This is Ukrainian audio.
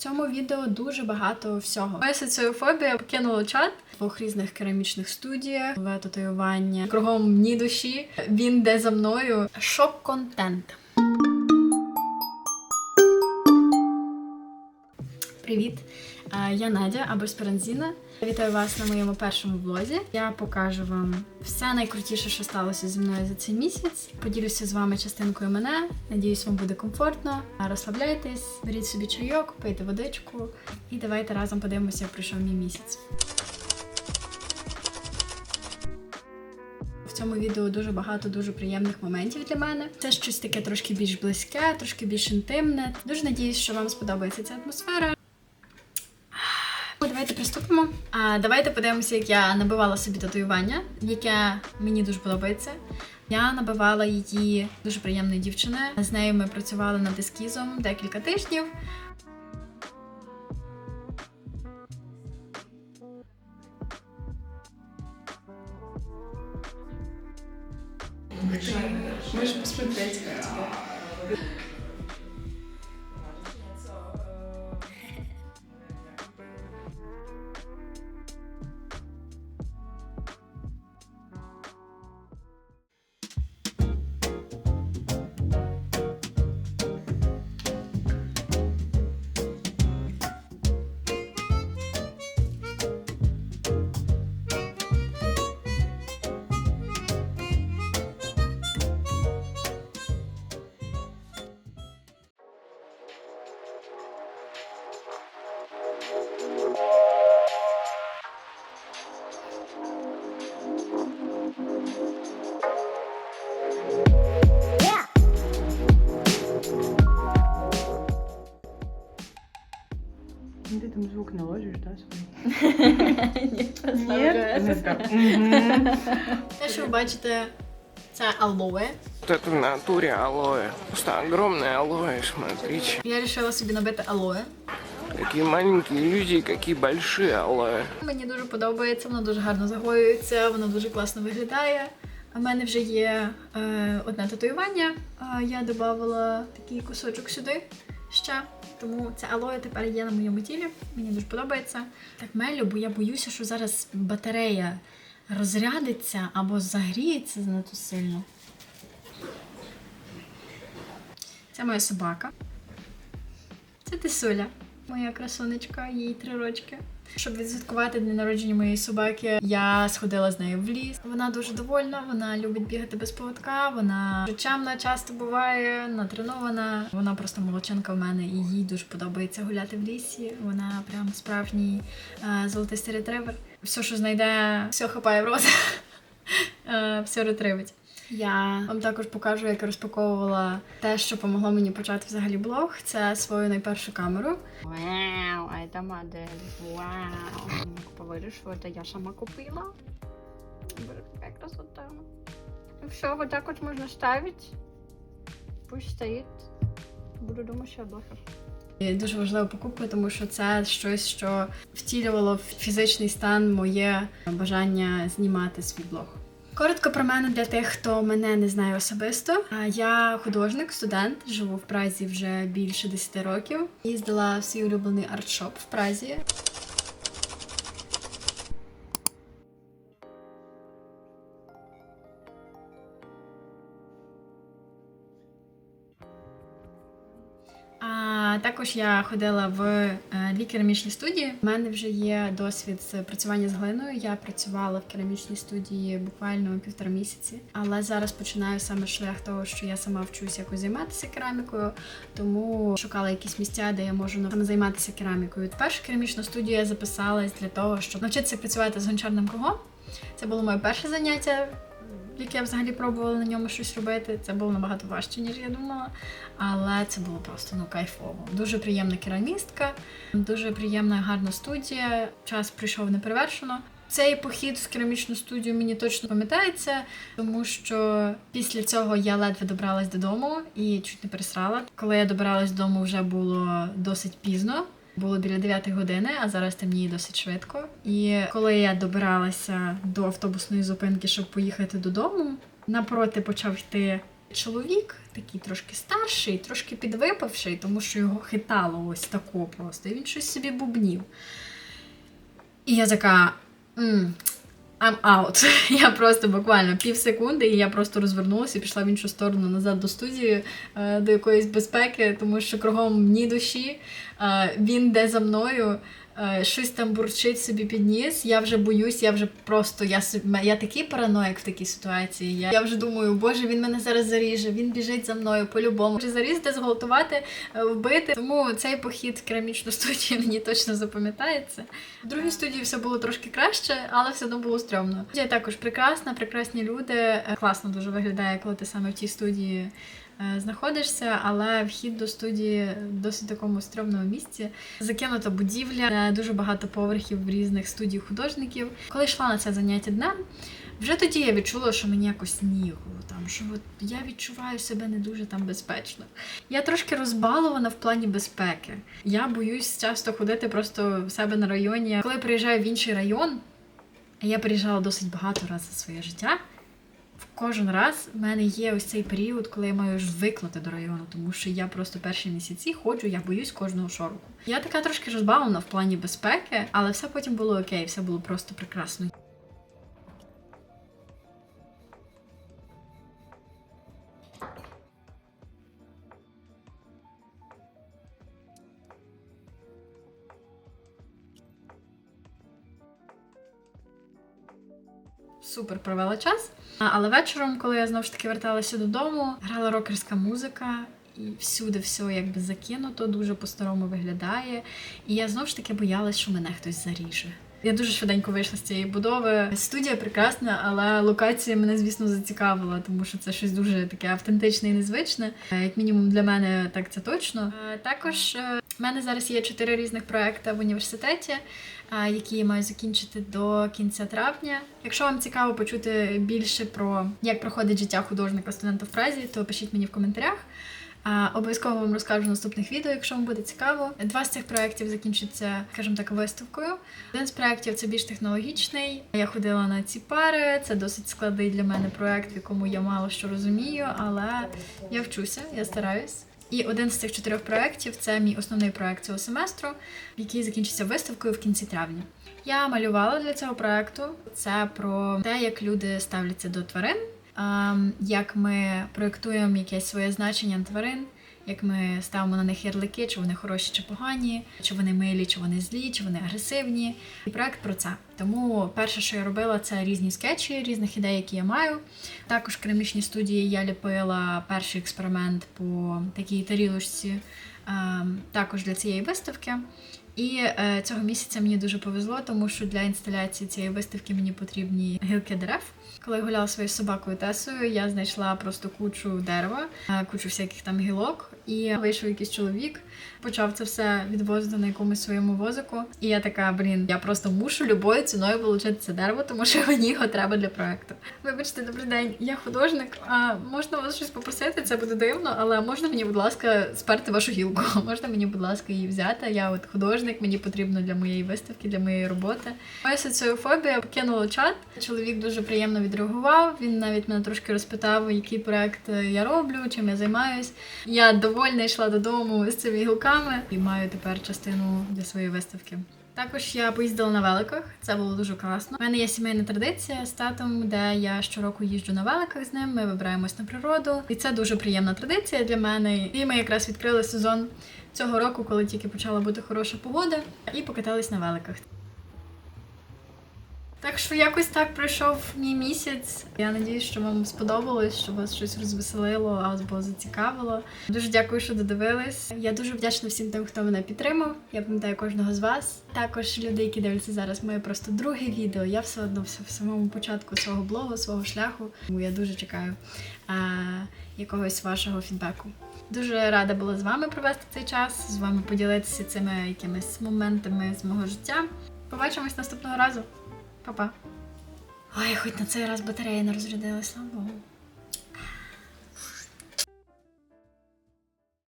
Цьому відео дуже багато всього. Моя соціофобія покинула чат в двох різних керамічних студіях, нове татуювання кругом ні душі. Він де за мною. Шок-контент. Привіт! Я Надя або Спаранзіна. Вітаю вас на моєму першому влозі. Я покажу вам все найкрутіше, що сталося зі мною за цей місяць. Поділюся з вами частинкою мене. Надіюсь, вам буде комфортно. Розслабляйтесь, беріть собі чайок, пийте водичку і давайте разом подивимося, як пройшов мій місяць. В цьому відео дуже багато дуже приємних моментів для мене. Це щось таке трошки більш близьке, трошки більш інтимне. Дуже надіюсь, що вам сподобається ця атмосфера. Приступимо. А давайте подивимося, як я набивала собі татуювання, яке мені дуже подобається. Я набивала її дуже приємної дівчини. З нею ми працювали над ескізом декілька тижнів. Можешь посмотреть, тебе. Нет? Ну, так, мгм. Те, що ви бачите, це алоe. Вот это в натуре алоэ. Просто огромное алоэ, смотрите. Я вирішила собі набити алоe. Какие маленькие люди, и какие большие алоэ. Мені дуже подобається, воно дуже гарно загоюється, воно дуже класно виглядає. У мене вже є е, одне татуювання. А я додавала такий кусочок сюди ще. Тому це алоє тепер є на моєму тілі. Мені дуже подобається. Так мелю, бо я боюся, що зараз батарея розрядиться або загріється занадто сильно. Це моя собака. Це Тисуля, моя красунечка, їй три рочки. Щоб відсвяткувати день народження моєї собаки, я сходила з нею в ліс. Вона дуже довольна, вона любить бігати без поводка, вона чемна часто буває, натренована. Вона просто молодчинка в мене, і їй дуже подобається гуляти в лісі. Вона прям справжній е, золотистий ретривер. Все, що знайде, все хапає в рот, Е, все ретривить. Я вам також покажу, як я розпаковувала те, що помогло мені почати взагалі блог. Це свою найпершу камеру. Вау, а это модель. Вау. Поверишь, что это я сама купила? Боже, какая красота. Ну все, вот так вот можно ставить. Пусть стоит. Буду думать, что я блогер. І Дуже важлива покупка, тому що це щось, що втілювало в фізичний стан моє бажання знімати свій блог. Коротко про мене для тих, хто мене не знає особисто. Я художник, студент, живу в Празі вже більше 10 років. Їздила в свій улюблений артшоп в Празі. Також я ходила в е, дві керамічні студії. У мене вже є досвід працювання з глиною. Я працювала в керамічній студії буквально півтора місяці, але зараз починаю саме шлях того, що я сама вчусь якось займатися керамікою, тому шукала якісь місця, де я можу саме займатися керамікою. Першу керамічну студію я записалась для того, щоб навчитися працювати з гончарним кругом. Це було моє перше заняття. Як я взагалі пробувала на ньому щось робити, це було набагато важче, ніж я думала. Але це було просто ну кайфово. Дуже приємна керамістка, дуже приємна, гарна студія. Час прийшов неперевершено. Цей похід в керамічну студію мені точно пам'ятається, тому що після цього я ледве добралась додому і чуть не пересрала. Коли я добиралась додому, вже було досить пізно. Було біля 9 години, а зараз темніє досить швидко. І коли я добиралася до автобусної зупинки, щоб поїхати додому, напроти почав йти Чоловік такий трошки старший, трошки підвипивший, тому що його хитало ось тако просто. І він щось собі бубнів. І я така. «М, I'm out. Я просто буквально пів секунди, і я просто розвернулася і пішла в іншу сторону назад до студії, е, до якоїсь безпеки, тому що кругом ні душі. Е, Він йде за мною, щось там бурчить собі під ніс. Я вже боюсь, я вже просто я я такий параноїк в такій ситуації. Я, я вже думаю, боже, він мене зараз заріже, він біжить за мною по-любому. Вже зарізати, зґвалтувати, е, вбити. Тому цей похід в керамічну студію мені точно запам'ятається. В другій студії все було трошки краще, але все одно було стрьомно. Студія також прекрасна, прекрасні люди. Е, Класно дуже виглядає, коли ти саме в тій студії. Е, Знаходишся, але вхід до студії в досить такому стрьомному місці. Закинута будівля, е, дуже багато поверхів в різних студій художників. Коли йшла на це заняття днем, вже тоді я відчула, що мені якось нігово, там що от я відчуваю себе не дуже там безпечно. Я трошки розбалована в плані безпеки. Я боюсь часто ходити просто в себе на районі. Коли я приїжджаю в інший район, я приїжджала досить багато разів за своє життя. Кожен раз в мене є ось цей період, коли я маю звикнути до району, тому що я просто перші місяці ходжу, я боюсь кожного шороху. Я така трошки розбавлена в плані безпеки, але все потім було окей, все було просто прекрасно. супер провела час. Але вечором, коли я знову ж таки верталася додому, грала рокерська музика. І всюди все якби закинуто, дуже по-старому виглядає. І я знову ж таки боялась, що мене хтось заріже. Я дуже швиденько вийшла з цієї будови. Студія прекрасна, але локація мене, звісно, зацікавила, тому що це щось дуже таке автентичне і незвичне. Е, Як мінімум для мене так це точно. Е, Також в мене зараз є чотири різних проекти в університеті які я маю закінчити до кінця травня. Якщо вам цікаво почути більше про як проходить життя художника студента в Празі, то пишіть мені в коментарях. Обов'язково вам розкажу в наступних відео, якщо вам буде цікаво. Два з цих проєктів закінчаться, скажімо так, виставкою. Один з проєктів це більш технологічний. Я ходила на ці пари. Це досить складний для мене проєкт, в якому я мало що розумію, але я вчуся, я стараюсь. І один з цих чотирьох проєктів це мій основний проєкт цього семестру, який закінчиться виставкою в кінці травня. Я малювала для цього проєкту. Це про те, як люди ставляться до тварин, як ми проєктуємо якесь своє значення тварин, як ми ставимо на них ярлики, чи вони хороші, чи погані, чи вони милі, чи вони злі, чи вони агресивні. І проект про це. Тому перше, що я робила, це різні скетчі, різних ідей, які я маю. Також в керамічній студії я ліпила перший експеримент по такій тарілочці, ем, також для цієї виставки. І е, цього місяця мені дуже повезло, тому що для інсталяції цієї виставки мені потрібні гілки дерев. Коли я гуляла своєю собакою Тесою, я знайшла просто кучу дерева, е, кучу всяких там гілок, і вийшов якийсь чоловік, почав це все відвозити на якомусь своєму возику. І я така, блін, я просто мушу любою ціною отримати це дерево, тому що мені його треба для проекту. Вибачте, добрий день, я художник. А можна вас щось попросити? Це буде дивно, але можна мені, будь ласка, сперти вашу гілку? Можна мені, будь ласка, її взяти? Я от художник, мені потрібно для моєї виставки, для моєї роботи. Моя соціофобія покинула чат. Чоловік дуже приємно відреагував. Він навіть мене трошки розпитав, який проект я роблю, чим я займаюсь. Я довольна йшла додому з цими гілками і маю тепер частину для своєї виставки. Також я поїздила на великах, це було дуже класно. У мене є сімейна традиція з татом, де я щороку їжджу на великах з ним. Ми вибираємось на природу, і це дуже приємна традиція для мене. І ми якраз відкрили сезон цього року, коли тільки почала бути хороша погода, і покатались на великах. Так що якось так пройшов мій місяць. Я надіюсь, що вам сподобалось, що вас щось розвеселило або зацікавило. Дуже дякую, що додивились. Я дуже вдячна всім тим, хто мене підтримав. Я пам'ятаю кожного з вас. Також люди, які дивляться зараз, моє просто друге відео. Я все одно в самому початку свого блогу, свого шляху. Тому я дуже чекаю а, якогось вашого фідбеку. Дуже рада була з вами провести цей час, з вами поділитися цими якимись моментами з мого життя. Побачимось наступного разу. Па-па. Ой, хоч на цей раз батарея не розрядилась, слава Богу.